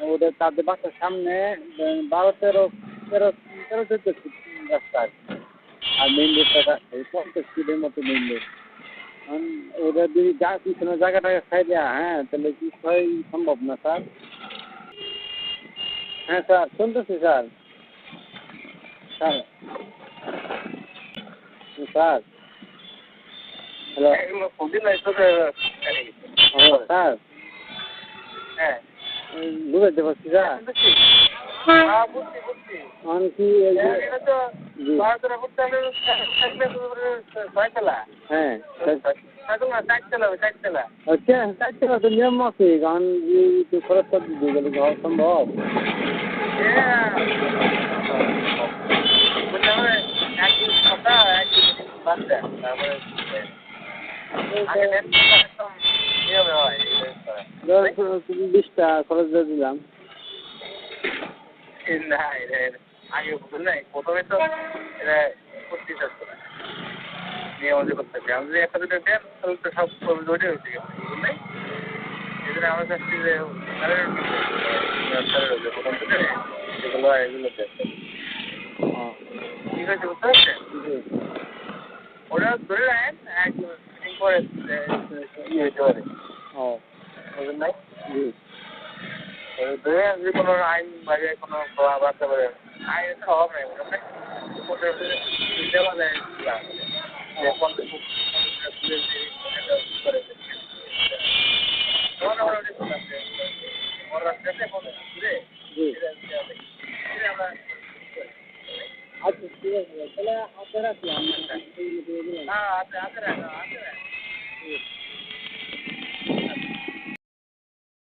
ওদের তাদের বাসার সামনে বারো তেরো তেরো তেরো চোদ্দ ফিট রাস্তা আর কি। আর মেইন রোডটা ওই পঞ্চাশ ফিটের মতো মেইন রোড ওদের যদি যা পিছনে জায়গাটাকে খাই দেয়া হ্যাঁ তাহলে কি হয় সম্ভব না স্যার? হ্যাঁ স্যার শুনতেছি sir. Sir. Sir. Hello. Sir. বুঝতে পারছি স্যার হ্যাঁ এখন কি হ্যাঁ না তলা। আচ্ছা তো নিয়ম আছে কারণ গেলে কি সম্ভব? দেন তারপরে বিশটা খরচ দিয়ে দিলাম। আগে নাই প্রথমে তো এটা করতেই চাচ্ছে না নিয়ম করতে হবে আমি যদি একটা দুটো দেন তাহলে তো সব এই জন্য আমার কাছে যে প্রথম থেকে যেগুলো এগুলো দেন ঠিক আছে বুঝতে পারছেন? ওটা ধরে রাখেন এক মিটিং করে ইয়ে হতে পারে বুঝলেন নাই ধরে কোনো আইন বাইরে কোনো আসতে পারে আইনের তো অভাব নেই বুঝলেন নাই দেওয়া যায় যে আচ্ছা ঠিক আছে তাহলে কি আমরা না আছে আছে